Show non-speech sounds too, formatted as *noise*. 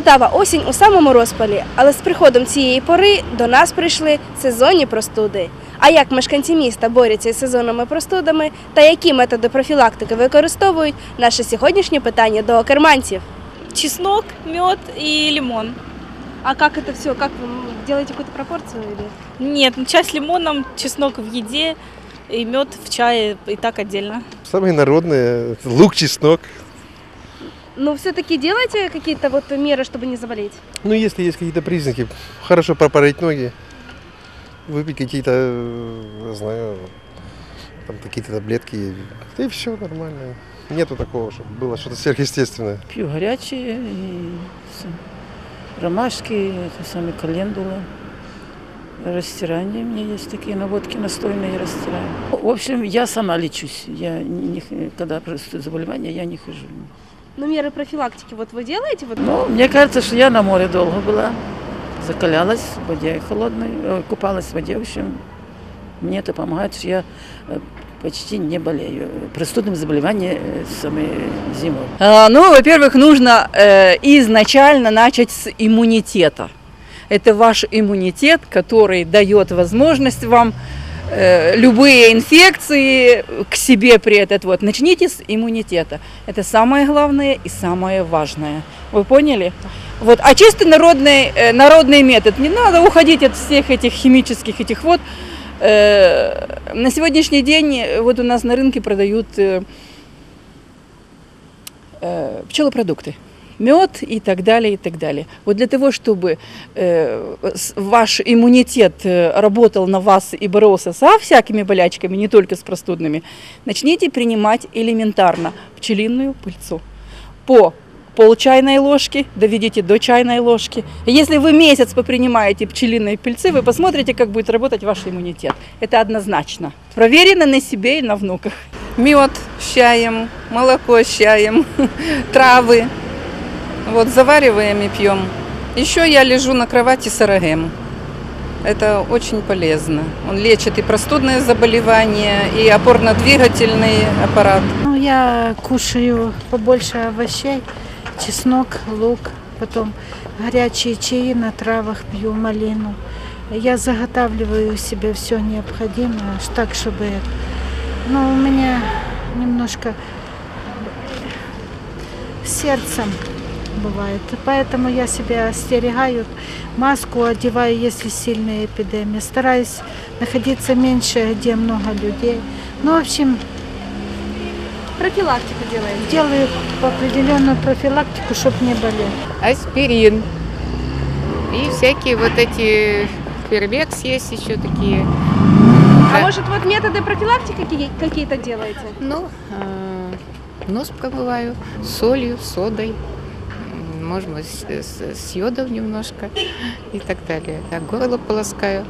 Золотава осінь у самому розпалі, але з приходом цієї пори до нас прийшли сезонні простуди. А як мешканці міста борються із сезонними простудами та які методи профілактики використовують, наше сьогоднішнє питання до керманців. чеснок, мед и лимон. А як це все? Як ви робите якусь пропорцію? Нет, ну, чай с лимоном, чеснок в еде и мед в чае и так отдельно. Самые народные. Лук, чеснок. Ну, все-таки делайте какие-то вот меры, чтобы не заболеть. Ну, если есть какие-то признаки, хорошо пропарить ноги, выпить какие-то, э, знаю, там какие-то таблетки, да и все нормально. Нету такого, чтобы было что-то сверхъестественное. Пью горячие и ромашки, это самые календулы. Растирание у меня есть такие наводки настойные, я растираю. В общем, я сама лечусь. Я не, когда просто заболевание, я не хожу. Ну, меры профилактики вот вы делаете? Вот? Но мне кажется, что я на море долго была. Закалялась в воде холодной, э, купалась в воде. В общем, мне это помогает, что я э, почти не болею. Простудным заболеванием э, самой зимой. А, Ну, во-первых, нужно э, изначально начать с иммунитета. Это ваш иммунитет, который дает возможность вам э, любые инфекции к себе при этот вот. Начните с иммунитета. Это самое главное и самое важное. Вы поняли? Вот. А чисто народный, э, народный метод. Не надо уходить от всех этих химических этих вот. Э, на сегодняшний день вот у нас на рынке продают пчелопродукты. Мед и так далее, и так далее. Вот для того, чтобы э, ваш иммунитет э, работал на вас и боролся со всякими болячками, не только с простудными, начните принимать элементарно пчелиную пыльцу. По пол чайной ложки, доведите до чайной ложки. Если вы месяц попринимаете пчелиной пыльцы, вы посмотрите, как будет работать ваш иммунитет. Это однозначно. Проверено на себе и на внуках. Мед с чаем, молоко с чаем, *laughs* травы. Вот завариваем и пьем. Еще я лежу на кровати с орогем. Это очень полезно. Он лечит и простудные заболевания, и опорно-двигательный аппарат. Ну, я кушаю побольше овощей, чеснок, лук, потом горячие чаи на травах пью, малину. Я заготавливаю себе все необходимое, так, чтобы... Ну, у меня немножко сердцем бывает. Поэтому я себя остерегаю, маску одеваю, если сильная эпидемия. Стараюсь находиться меньше, где много людей. Ну, в общем, Профилактику делаете. делаю определенную профилактику, чтобы не болеть. аспирин. И всякие вот эти фервекс есть еще такие. А Да. может вот методы профилактики какие- какие-то делаете? Ну, э, нос промываю солью, содой. Может быть, с, с- йодом немножко и так далее. А горло полоскаю.